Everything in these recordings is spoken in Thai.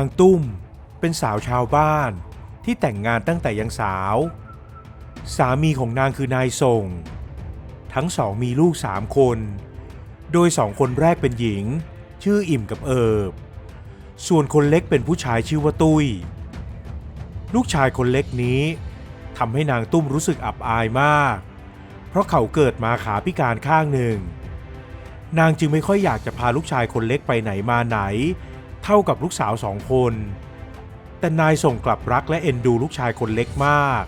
นางตุ้มเป็นสาวชาวบ้านที่แต่งงานตั้งแต่ยังสาว สามีของนางคือนายส่ง ทั้งสองมีลูกสามคน โดยสองคนแรกเป็นหญิง ชื่ออิ่มกับเอิบ ส่วนคนเล็กเป็นผู้ชายชื่อว่าตุ้ย ลูกชายคนเล็กนี้ทำให้นางตุ้มรู้สึกอับอายมาก เพราะเขาเกิดมาขาพิการข้างหนึ่ง นางจึงไม่ค่อยอยากจะพาลูกชายคนเล็กไปไหนมาไหน เท่ากับลูกสาวสองคน แต่นายส่งกลับรักและเอ็นดูลูกชายคนเล็กมาก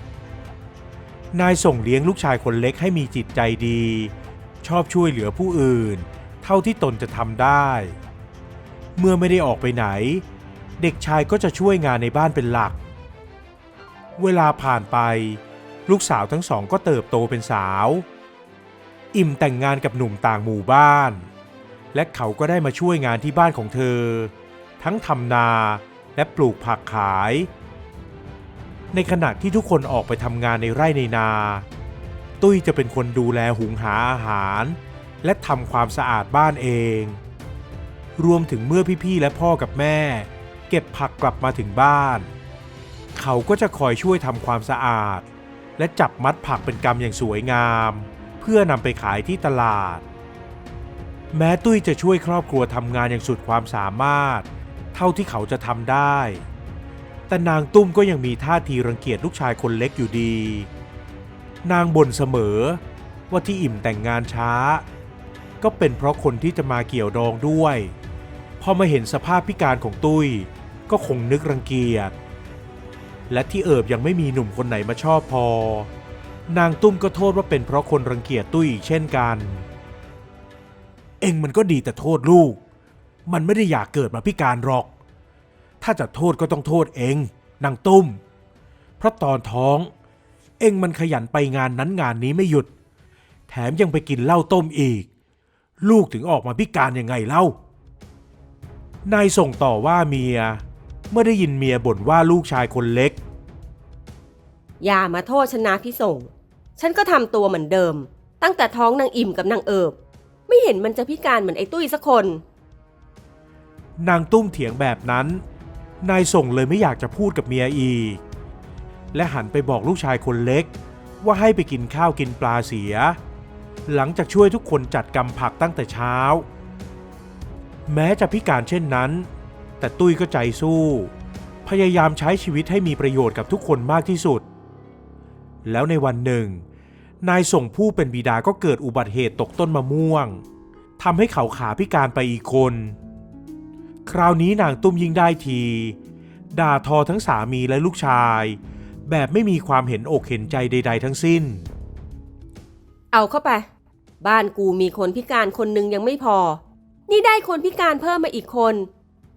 นายส่งเลี้ยงลูกชายคนเล็กให้มีจิตใจดี ชอบช่วยเหลือผู้อื่น เท่าที่ตนจะทำได้ เมื่อไม่ได้ออกไปไหน เด็กชายก็จะช่วยงานในบ้านเป็นหลัก เวลาผ่านไป ลูกสาวทั้งสองก็เติบโตเป็นสาว อิ่มแต่งงานกับหนุ่มต่างหมู่บ้านและเขาก็ได้มาช่วยงานที่บ้านของเธอ ทั้งทำนาและปลูกผักขาย ในขณะที่ทุกคนออกไปทำงานในไร่ในนา ตุ้ยจะเป็นคนดูแลหุงหาอาหาร และทำความสะอาดบ้านเอง รวมถึงเมื่อพี่ๆและพ่อกับแม่ เก็บผักกลับมาถึงบ้าน เขาก็จะคอยช่วยทำความสะอาด และจับมัดผักเป็นกำอย่างสวยงาม เพื่อนำไปขายที่ตลาดแม้ตุ้ยจะช่วยครอบครัวทำงานอย่างสุดความสามารถ เท่าที่เขาจะทำได้ แต่นางตุ้มก็ยังมีท่าทีรังเกียจลูกชายคนเล็กอยู่ดี นางบ่นเสมอว่าที่อิ่มแต่งงานช้า ก็เป็นเพราะคนที่จะมาเกี่ยวดองด้วย พอมาเห็นสภาพพิการของตุ้ย ก็คงนึกรังเกียจ และที่เอิบยังไม่มีหนุ่มคนไหนมาชอบพอ นางตุ้มก็โทษว่าเป็นเพราะคนรังเกียจตุ้ยอีกเช่นกัน เองมันก็ดีแต่โทษลูก มันไม่ได้อยากเกิดมาพิการหรอก ถ้าจะโทษก็ต้องโทษเองนางตุ้ม เพราะตอนท้อง เองมันขยันไปงานนั้นงานนี้ไม่หยุด แถมยังไปกินเหล้าต้มอีก ลูกถึงออกมาพิการยังไงเล่านายส่งต่อว่าเมีย เมื่อได้ยินเมียบ่นว่าลูกชายคนเล็ก อย่ามาโทษฉันนะพี่ส่ง ฉันก็ทำตัวเหมือนเดิม ตั้งแต่ท้องนางอิ่มกับนางเอิบ ไม่เห็นมันจะพิการเหมือนไอ้ตุ้ยสักคน นางตุ้มเถียงแบบนั้น นายส่งเลยไม่อยากจะพูดกับเมียอีก และหันไปบอกลูกชายคนเล็ก ว่าให้ไปกินข้าวกินปลาเสีย หลังจากช่วยทุกคนจัดกำผักตั้งแต่เช้า แม้จะพิการเช่นนั้น แต่ตุ้ยก็ใจสู้ พยายามใช้ชีวิตให้มีประโยชน์กับทุกคนมากที่สุด แล้วในวันหนึ่ง นายส่งผู้เป็นบิดาก็เกิดอุบัติเหตุตกต้นมะม่วงทำให้เขาขาพิการไปอีกคน คราวนี้นางตุ้มยิ่งได้ที ด่าทอทั้งสามีและลูกชาย แบบไม่มีความเห็นอกเห็นใจใด ๆ ทั้งสิ้น เอาเข้าไป บ้านกูมีคนพิการคนหนึงยังไม่พอ นี่ได้คนพิการเพิ่มมาอีกคน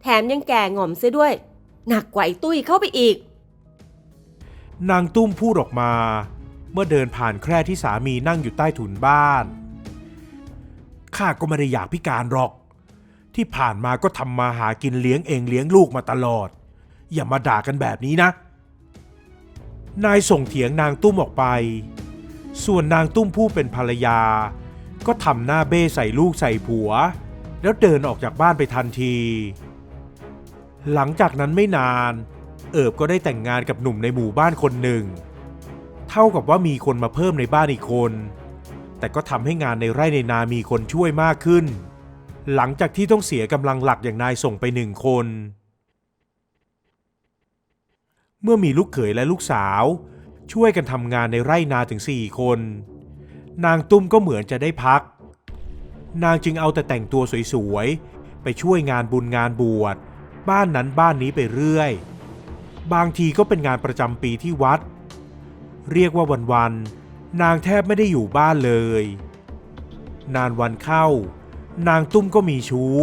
แถมยังแก่หง่อมเสียด้วย หนักกว่าไอ้ตุ้ยเข้าไปอีก นางตุ้มพูดออกมา เมื่อเดินผ่านแคร่ที่สามีนั่งอยู่ใต้ถุนบ้านข้าก็ไม่ได้อยากพิการหรอก ที่ผ่านมาก็ทำมาหากินเลี้ยงเองเลี้ยงลูกมาตลอด อย่ามาด่ากันแบบนี้นะ นายส่งเถียงนางตุ้มออกไป ส่วนนางตุ้มผู้เป็นภรรยา ก็ทำหน้าเบ้ใส่ลูกใส่ผัว แล้วเดินออกจากบ้านไปทันที หลังจากนั้นไม่นาน เอิบก็ได้แต่งงานกับหนุ่มในหมู่บ้านคนหนึ่ง เท่ากับว่ามีคนมาเพิ่มในบ้านอีกคน แต่ก็ทำให้งานในไร่ในนามีคนช่วยมากขึ้น หลังจากที่ต้องเสียกำลังหลักอย่างนายส่งไปหนึ่งคน เมื่อมีลูกเขยและลูกสาว ช่วยกันทำงานในไร่นาถึงสี่คน นางตุ้มก็เหมือนจะได้พัก นางจึงเอาแต่แต่งตัวสวยๆ ไปช่วยงานบุญงานบวช บ้านนั้นบ้านนี้ไปเรื่อย บางทีก็เป็นงานประจำปีที่วัด เรียกว่าวันๆนางแทบไม่ได้อยู่บ้านเลย นานวันเข้า นางตุ้มก็มีชู้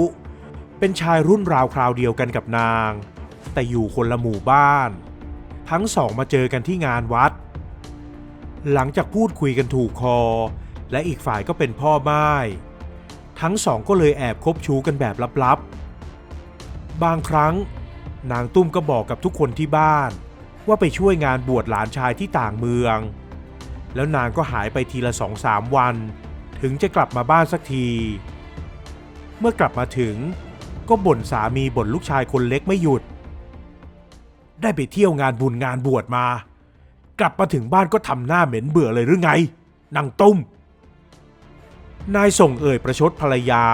เป็นชายรุ่นราวคราวเดียวกันกับนาง แต่อยู่คนละหมู่บ้าน ทั้งสองมาเจอกันที่งานวัด หลังจากพูดคุยกันถูกคอ และอีกฝ่ายก็เป็นพ่อไม้ทั้งสองก็เลยแอบคบชู้กันแบบลับๆ บางครั้ง นางตุ้มก็บอกกับทุกคนที่บ้าน ว่าไปช่วยงานบวชหลานชายที่ต่างเมือง แล้วนางก็หายไปทีละสองสามวัน ถึงจะกลับมาบ้านสักที เมื่อกลับมาถึง ก็บ่นสามีบ่นลูกชายคนเล็กไม่หยุด ได้ไปเที่ยวงานบุญงานบวชมา กลับมาถึงบ้านก็ทำหน้าเหม็นเบื่อเลยหรือไงนางตุ้ม นายส่งเอ่ยประชดภรรยา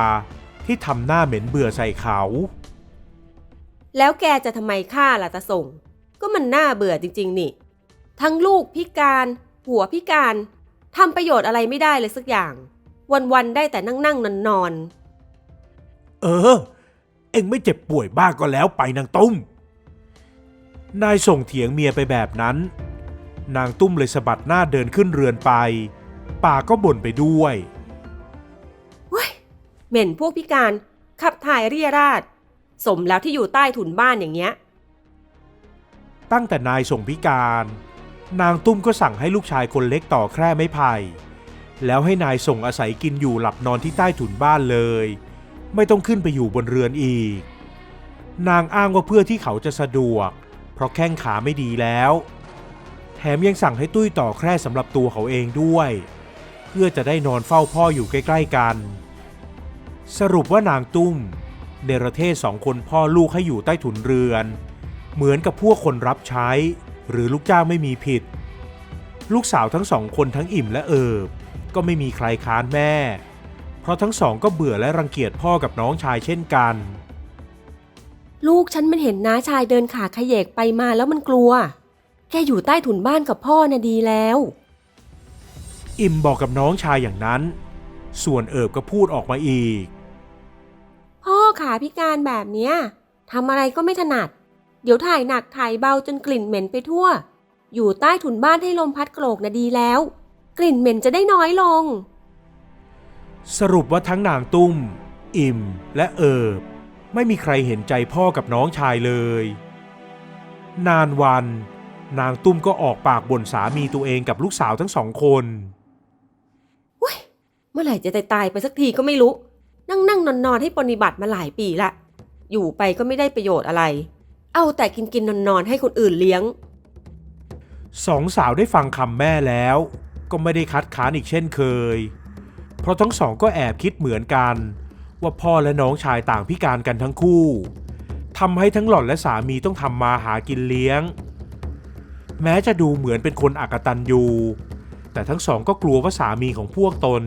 ที่ทำหน้าเหม็นเบื่อใส่เขา แล้วแกจะทำไมฆ่าล่ะตาส่ง ก็มันน่าเบื่อจริง ๆ นี่ ทั้งลูกพิการหัวพิการทำประโยชน์อะไรไม่ได้เลยสักอย่าง วัน ๆ ได้แต่นั่งนั่งนอนนอน เออ เอ็งไม่เจ็บป่วยบ้างก็แล้วไปนางตุ้ม นายส่งเถียงเมียไปแบบนั้น นางตุ้มเลยสะบัดหน้าเดินขึ้นเรือนไป ป่าก็บ่นไปด้วยๆเว้ยเหม็นพวกพิการ ขับถ่ายเรียราดสมแล้วที่อยู่ใต้ถุนบ้านอย่างเงี้ย ตั้งแต่นายส่งพิการ นางตุ้มก็สั่งให้ลูกชายคนเล็กต่อแคร่ไม้ไผ่แล้วให้นายส่งอาศัยกินอยู่หลับนอนที่ใต้ถุนบ้านเลย ไม่ต้องขึ้นไปอยู่บนเรือนอีก นางอ้างว่าเพื่อที่เขาจะสะดวก เพราะแข้งขาไม่ดีแล้ว แถมยังสั่งให้ตุ้ยต่อแคร่สำหรับตัวเขาเองด้วย เพื่อจะได้นอนเฝ้าพ่ออยู่ใกล้ๆกัน สรุปว่านางตุ้มเนรเทศสองคนพ่อลูกให้อยู่ใต้ถุนเรือน เหมือนกับพวกคนรับใช้ หรือลูกจ้างไม่มีผิด ลูกสาวทั้งสองคนทั้งอิ่มและเอิบ ก็ไม่มีใครค้านแม่ ราะทั้งสองก็เบื่อและรังเกียจพ่อกับน้องชายเช่นกัน ลูกฉันมันเห็นน้าชายเดินขาขยเยกไปมาแล้วมันกลัว แกอยู่ใต้ถุนบ้านกับพ่อน่ะดีแล้ว อิ่มบอกกับน้องชายอย่างนั้น ส่วนเอิบก็พูดออกมาอีก พ่อขาพิการแบบเนี้ยทำอะไรก็ไม่ถนัด เดี๋ยวถ่ายหนักถ่ายเบาจนกลิ่นเหม็นไปทั่ว อยู่ใต้ถุนบ้านให้ลมพัดโกรกนะดีแล้ว กลิ่นเหม็นจะได้น้อยลง สรุปว่าทั้งนางตุ้ม อิ่มและเอิบ ไม่มีใครเห็นใจพ่อกับน้องชายเลย นานวัน นางตุ้มก็ออกปากบ่นสามีตัวเองกับลูกสาวทั้งสองคนเมื่อไหร่จะตายๆไปสักทีก็ไม่รู้ นั่งนั่งนอนนอนๆให้ปฏิบัติมาหลายปีละ อยู่ไปก็ไม่ได้ประโยชน์อะไร เอาแต่กินกินนอนนอนๆให้คนอื่นเลี้ยง สองสาวได้ฟังคำแม่แล้ว ก็ไม่ได้คัดค้านอีกเช่นเคยเพ ราะทั้งสองก็แอบคิดเหมือนกัน ว่าพ่อและน้องชายต่างพิการกันทั้งคู่ทำให้ทั้งหล่อนและสามีต้องทำมาหากินเลี้ยง แม้จะดูเหมือนเป็นคนอักตันยูแต่ทั้งสองก็กลัวว่าสามีของพวกตน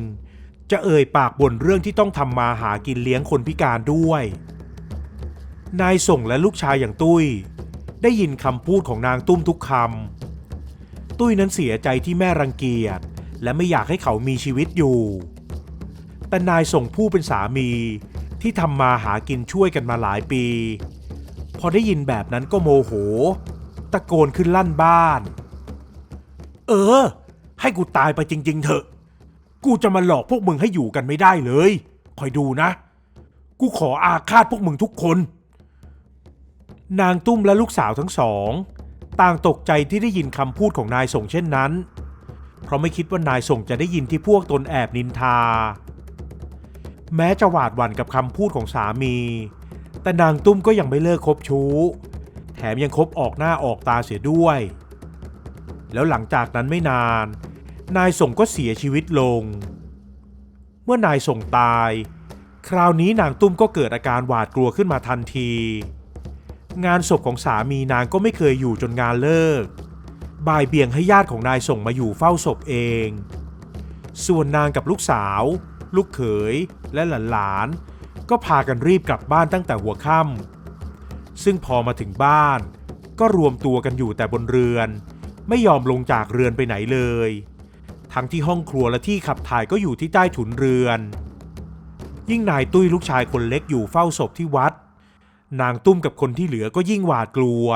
จะเอ่ยปากบ่นเรื่องที่ต้องทำมาหากินเลี้ยงคนพิการด้วย นายส่งและลูกชายอย่างตุ้ย ได้ยินคำพูดของนางตุ้มทุกคำตุ้ยนั้นเสียใจที่แม่รังเกียจและไม่อยากให้เขามีชีวิตอยู่ แต่นายส่งผู้เป็นสามี ที่ทำมาหากินช่วยกันมาหลายปี พอได้ยินแบบนั้นก็โมโห ตะโกนขึ้นลั่นบ้าน เออ ให้กูตายไปจริง ๆ เถอะ กูจะมาหลอกพวกมึงให้อยู่กันไม่ได้เลย คอยดูนะ กูขออาฆาตพวกมึงทุกคน นางตุ้มและลูกสาวทั้งสอง ต่างตกใจที่ได้ยินคำพูดของนายส่งเช่นนั้น เพราะไม่คิดว่านายส่งจะได้ยินที่พวกตนแอบนินทา แม้จะหวาดหวั่นกับคำพูดของสามี แต่นางตุ้มก็ยังไม่เลิกคบชู้ แถมยังคบออกหน้าออกตาเสียด้วย แล้วหลังจากนั้นไม่นาน นายส่งก็เสียชีวิตลง เมื่อนายส่งตาย คราวนี้นางตุ้มก็เกิดอาการหวาดกลัวขึ้นมาทันที งานศพของสามีนางก็ไม่เคยอยู่จนงานเลิก บ่ายเบี่ยงให้ญาติของนายส่งมาอยู่เฝ้าศพเอง ส่วนนางกับลูกสาว ลูกเขย และหลานๆ ก็พากันรีบกลับบ้านตั้งแต่หัวค่ำซึ่งพอมาถึงบ้าน ก็รวมตัวกันอยู่แต่บนเรือน ไม่ยอมลงจากเรือนไปไหนเลย ทั้งที่ห้องครัวและที่ขับถ่ายก็อยู่ที่ใต้ถุนเรือน ยิ่งนายตุ้ยลูกชายคนเล็กอยู่เฝ้าศพที่วัด นางตุ้มกับคนที่เหลือก็ยิ่งหวาดกลัว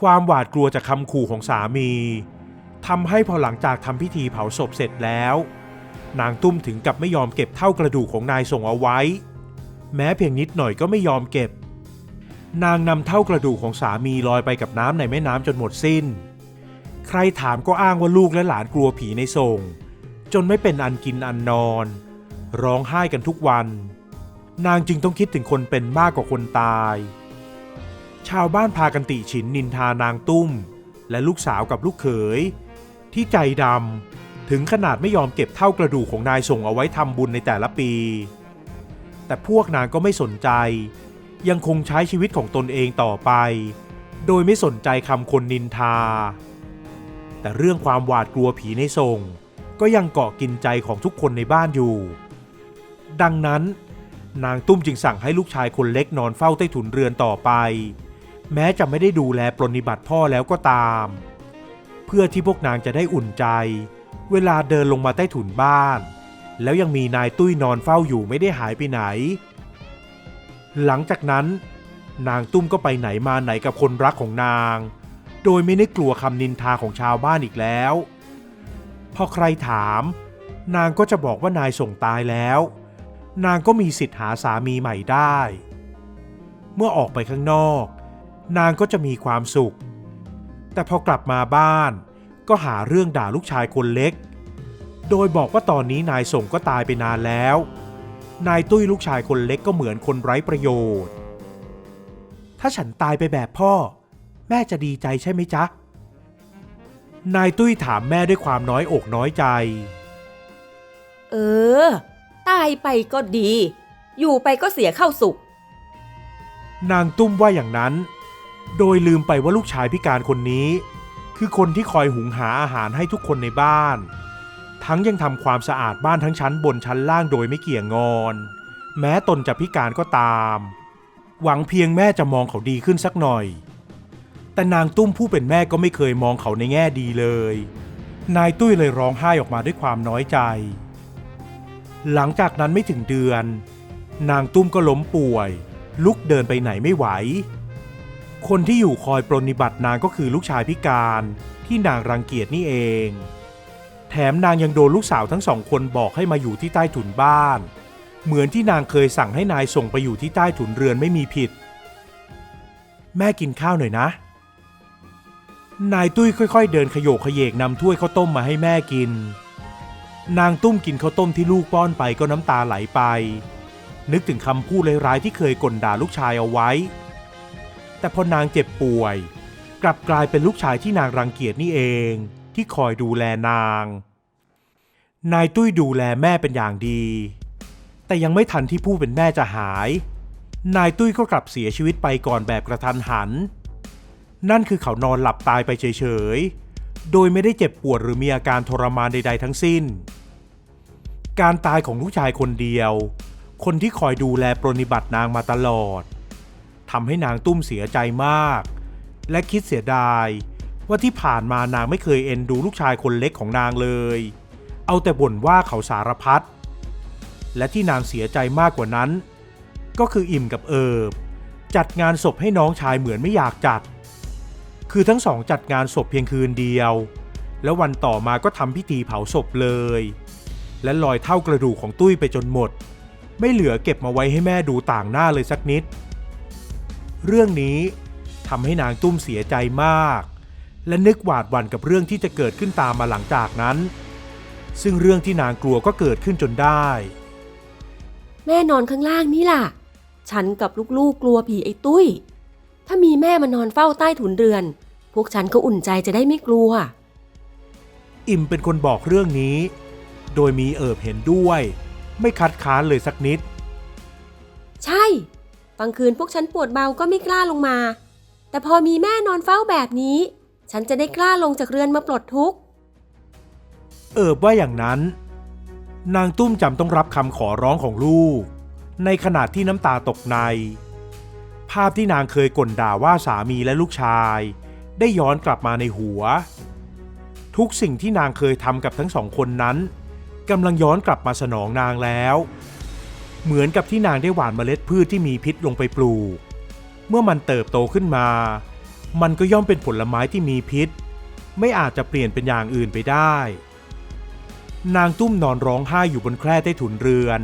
ความหวาดกลัวจากคำขู่ของสามี ทำให้พอหลังจากทำพิธีเผาศพเสร็จแล้ว นางตุ้มถึงกับไม่ยอมเก็บเท่ากระดูกของนายส่งเอาไว้ แม้เพียงนิดหน่อยก็ไม่ยอมเก็บ นางนำเท่ากระดูกของสามีลอยไปกับน้ำในแม่น้ำจนหมดสิ้น ใครถามก็อ้างว่าลูกและหลานกลัวผีในส่ง จนไม่เป็นอันกินอันนอน ร้องไห้กันทุกวัน นางจึงต้องคิดถึงคนเป็นมากกว่าคนตาย ชาวบ้านพากันติฉินนินทานางตุ้มและลูกสาวกับลูกเขย ที่ใจดำถึงขนาดไม่ยอมเก็บเท่ากระดูกของนายส่งเอาไว้ทำบุญในแต่ละปี แต่พวกนางก็ไม่สนใจ ยังคงใช้ชีวิตของตนเองต่อไป โดยไม่สนใจคำคนนินทา แต่เรื่องความหวาดกลัวผีในทรงก็ยังเกาะกินใจของทุกคนในบ้านอยู่ ดังนั้น นางตุ้มจึงสั่งให้ลูกชายคนเล็กนอนเฝ้าใต้ถุนเรือนต่อไป แม้จะไม่ได้ดูแลปรนนิบัติพ่อแล้วก็ตาม เพื่อที่พวกนางจะได้อุ่นใจ เวลาเดินลงมาใต้ถุนบ้าน แล้วยังมีนายตุ้ยนอนเฝ้าอยู่ไม่ได้หายไปไหน หลังจากนั้น นางตุ้มก็ไปไหนมาไหนกับคนรักของนาง โดยไม่ได้กลัวคำนินทาของชาวบ้านอีกแล้ว พอใครถาม นางก็จะบอกว่านายส่งตายแล้ว นางก็มีสิทธิ์หาสามีใหม่ได้ เมื่อออกไปข้างนอก นางก็จะมีความสุข แต่พอกลับมาบ้าน ก็หาเรื่องด่าลูกชายคนเล็ก โดยบอกว่าตอนนี้นายส่งก็ตายไปนานแล้ว นายตุ้ยลูกชายคนเล็กก็เหมือนคนไร้ประโยชน์ ถ้าฉันตายไปแบบพ่อ แม่จะดีใจใช่ไหมจ๊ะ นายตุ้ยถามแม่ด้วยความน้อยอกน้อยใจ เออ ตายไปก็ดี อยู่ไปก็เสียเข้าสุข นางตุ้มว่าอย่างนั้น โดยลืมไปว่าลูกชายพิการคนนี้ คือคนที่คอยหุงหาอาหารให้ทุกคนในบ้าน ทั้งยังทำความสะอาดบ้านทั้งชั้นบนชั้นล่างโดยไม่เกี่ยงงอน แม้ตนจะพิการก็ตาม หวังเพียงแม่จะมองเขาดีขึ้นสักหน่อย แต่นางตุ้มผู้เป็นแม่ก็ไม่เคยมองเขาในแง่ดีเลย นายตุ้ยเลยร้องไห้ออกมาด้วยความน้อยใจ หลังจากนั้นไม่ถึงเดือน นางตุ้มก็ล้มป่วย ลุกเดินไปไหนไม่ไหว คนที่อยู่คอยปรนนิบัตินางก็คือลูกชายพิการที่นางรังเกียจนี่เอง แถมนางยังโดนลูกสาวทั้งสองคนบอกให้มาอยู่ที่ใต้ถุนบ้าน เหมือนที่นางเคยสั่งให้นายส่งไปอยู่ที่ใต้ถุนเรือนไม่มีผิด แม่กินข้าวหน่อยนะ นายตุ้ยค่อย ๆ เดินขยโยกขยเยกนำถ้วยข้าวต้มมาให้แม่กิน นางตุ้มกินข้าวต้มที่ลูกป้อนไปก็น้ำตาไหลไป นึกถึงคำพูดร้ายๆที่เคยกลด่าลูกชายเอาไว้ แต่พอนางเจ็บป่วย กลับกลายเป็นลูกชายที่นางรังเกียจนี่เองที่คอยดูแลนาง นายตุ้ยดูแลแม่เป็นอย่างดี แต่ยังไม่ทันที่ผู้เป็นแม่จะหาย นายตุ้ยก็กลับเสียชีวิตไปก่อนแบบกระทันหัน นั่นคือเขานอนหลับตายไปเฉยๆ โดยไม่ได้เจ็บปวดหรือมีอาการทรมานใดๆทั้งสิ้น การตายของลูกชายคนเดียว คนที่คอยดูแลปรนนิบัตินางมาตลอด ทำให้นางตุ้มเสียใจมาก และคิดเสียดาย ว่าที่ผ่านมานางไม่เคยเอ็นดูลูกชายคนเล็กของนางเลย เอาแต่บ่นว่าเขาสารพัดและที่นางเสียใจมากกว่านั้น ก็คืออิ่มกับเอิบจัดงานศพให้น้องชายเหมือนไม่อยากจัด คือทั้งสองจัดงานศพเพียงคืนเดียว แล้ววันต่อมาก็ทำพิธีเผาศพเลย และลอยเท่ากระดูกของตุ้ยไปจนหมด ไม่เหลือเก็บมาไว้ให้แม่ดูต่างหน้าเลยสักนิด เรื่องนี้ทำให้นางตุ้มเสียใจมาก และนึกหวาดหวั่นกับเรื่องที่จะเกิดขึ้นตามมาหลังจากนั้น ซึ่งเรื่องที่นางกลัวก็เกิดขึ้นจนได้ แม่นอนข้างล่างนี่ล่ะ ฉันกับลูกๆกลัวผีไอ้ตุ้ย ถ้ามีแม่มานอนเฝ้าใต้ถุนเรือน พวกฉันก็อุ่นใจจะได้ไม่กลัว อิ่มเป็นคนบอกเรื่องนี้ โดยมีเอิบเห็นด้วย ไม่คัดค้านเลยสักนิด ใช่ บางคืนพวกฉันปวดเบาก็ไม่กล้าลงมา แต่พอมีแม่นอนเฝ้าแบบนี้ ฉันจะได้กล้าลงจากเรือนมาปลดทุกข์ เอิบว่าอย่างนั้น นางตุ้มจำต้องรับคำขอร้องของลูก ในขณะที่น้ำตาตกใน ภาพที่นางเคยก่นด่าว่าสามีและลูกชาย ได้ย้อนกลับมาในหัว ทุกสิ่งที่นางเคยทำกับทั้งสองคนนั้นกำลังย้อนกลับมาสนองนางแล้ว เหมือนกับที่นางได้หว่านเมล็ดพืชที่มีพิษลงไปปลูก เมื่อมันเติบโตขึ้นมา มันก็ย่อมเป็นผลไม้ที่มีพิษ ไม่อาจจะเปลี่ยนเป็นอย่างอื่นไปได้ นางตุ้มนอนร้องไห้อยู่บนแคร่ใต้ถุนเรือน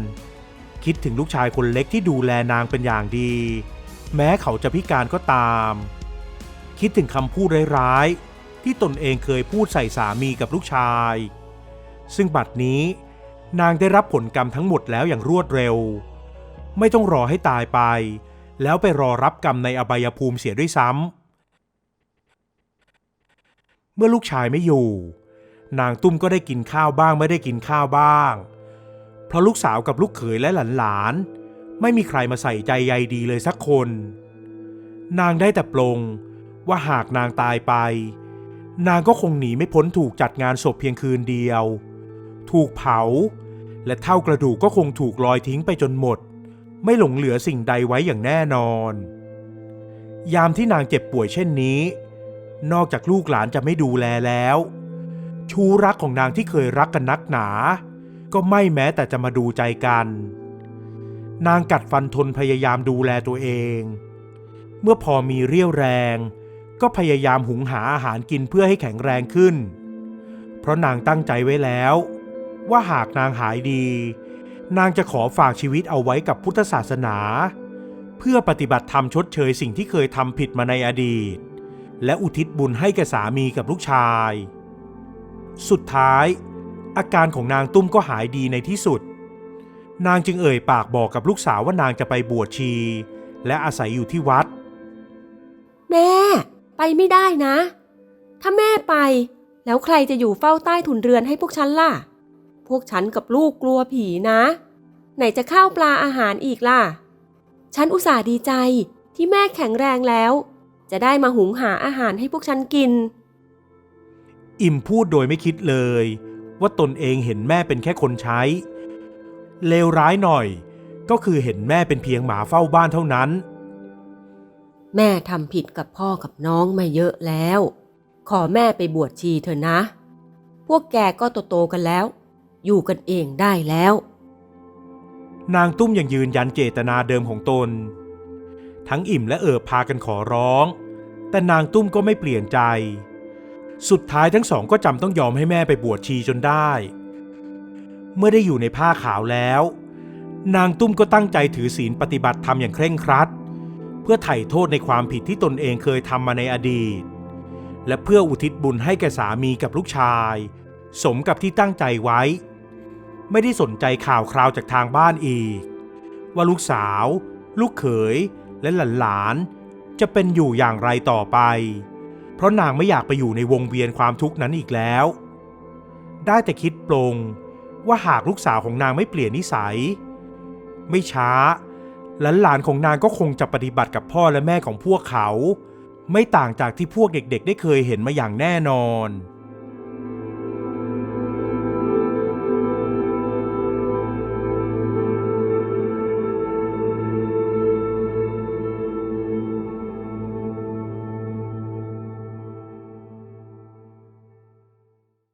คิดถึงลูกชายคนเล็กที่ดูแลนางเป็นอย่างดี แม้เขาจะพิการก็ตาม คิดถึงคำพูดร้ายๆที่ตนเองเคยพูดใส่สามีกับลูกชาย ซึ่งบัดนี้ นางได้รับผลกรรมทั้งหมดแล้วอย่างรวดเร็ว ไม่ต้องรอให้ตายไป แล้วไปรอรับกรรมในอบายภูมิเสียด้วยซ้ำเมื่อลูกชายไม่อยู่ นางตุ้มก็ได้กินข้าวบ้างไม่ได้กินข้าวบ้าง เพราะลูกสาวกับลูกเขยและหลานๆ ไม่มีใครมาใส่ใจใยดีเลยสักคน นางได้แต่ปลงว่าหากนางตายไป นางก็คงหนีไม่พ้นถูกจัดงานศพเพียงคืนเดียว ถูกเผา และเท่ากระดูกก็คงถูกลอยทิ้งไปจนหมด ไม่หลงเหลือสิ่งใดไว้อย่างแน่นอน ยามที่นางเจ็บป่วยเช่นนี้ นอกจากลูกหลานจะไม่ดูแลแล้ว ชูรักของนางที่เคยรักกันนักหนา ก็ไม่แม้แต่จะมาดูใจกัน นางกัดฟันทนพยายามดูแลตัวเอง เมื่อพอมีเรี่ยวแรง ก็พยายามหุงหาอาหารกินเพื่อให้แข็งแรงขึ้น เพราะนางตั้งใจไว้แล้ว ว่าหากนางหายดี นางจะขอฝากชีวิตเอาไว้กับพุทธศาสนา เพื่อปฏิบัติธรรมชดเชยสิ่งที่เคยทำผิดมาในอดีต และอุทิศบุญให้แก่สามีกับลูกชาย สุดท้าย อาการของนางตุ้มก็หายดีในที่สุด นางจึงเอ่ยปากบอกกับลูกสาวว่านางจะไปบวชชี และอาศัยอยู่ที่วัด แม่ ไปไม่ได้นะ ถ้าแม่ไปแล้วใครจะอยู่เฝ้าใต้ถุนเรือนให้พวกฉันล่ะ พวกฉันกับลูกกลัวผีนะ ไหนจะข้าวปลาอาหารอีกล่ะ ฉันอุตส่าห์ดีใจที่แม่แข็งแรงแล้ว จะได้มาหุงหาอาหารให้พวกฉันกิน อิ่มพูดโดยไม่คิดเลย ว่าตนเองเห็นแม่เป็นแค่คนใช้ เลวร้ายหน่อย ก็คือเห็นแม่เป็นเพียงหมาเฝ้าบ้านเท่านั้น แม่ทำผิดกับพ่อกับน้องมาเยอะแล้ว ขอแม่ไปบวชชีเถอะนะ พวกแกก็โตๆกันแล้ว อยู่กันเองได้แล้ว นางตุ้มยังยืนยันเจตนาเดิมของตน ทั้งอิ่มและเอิบพากันขอร้อง แต่นางตุ้มก็ไม่เปลี่ยนใจ สุดท้ายทั้งสองก็จำต้องยอมให้แม่ไปบวชชีจนได้ เมื่อได้อยู่ในผ้าขาวแล้ว นางตุ้มก็ตั้งใจถือศีลปฏิบัติธรรมอย่างเคร่งครัด เพื่อไถ่โทษในความผิดที่ตนเองเคยทำมาในอดีต และเพื่ออุทิศบุญให้แก่สามีกับลูกชาย สมกับที่ตั้งใจไว้ ไม่ได้สนใจข่าวคราวจากทางบ้านอีก ว่าลูกสาว ลูกเขยและหลานๆจะเป็นอยู่อย่างไรต่อไป เพราะนางไม่อยากไปอยู่ในวงเวียนความทุกข์นั้นอีกแล้ว ได้แต่คิดปลงว่าหากลูกสาวของนางไม่เปลี่ยนนิสัย ไม่ช้าหลานๆของนางก็คงจะปฏิบัติกับพ่อและแม่ของพวกเขา ไม่ต่างจากที่พวกเด็กๆ ได้เคยเห็นมาอย่างแน่นอน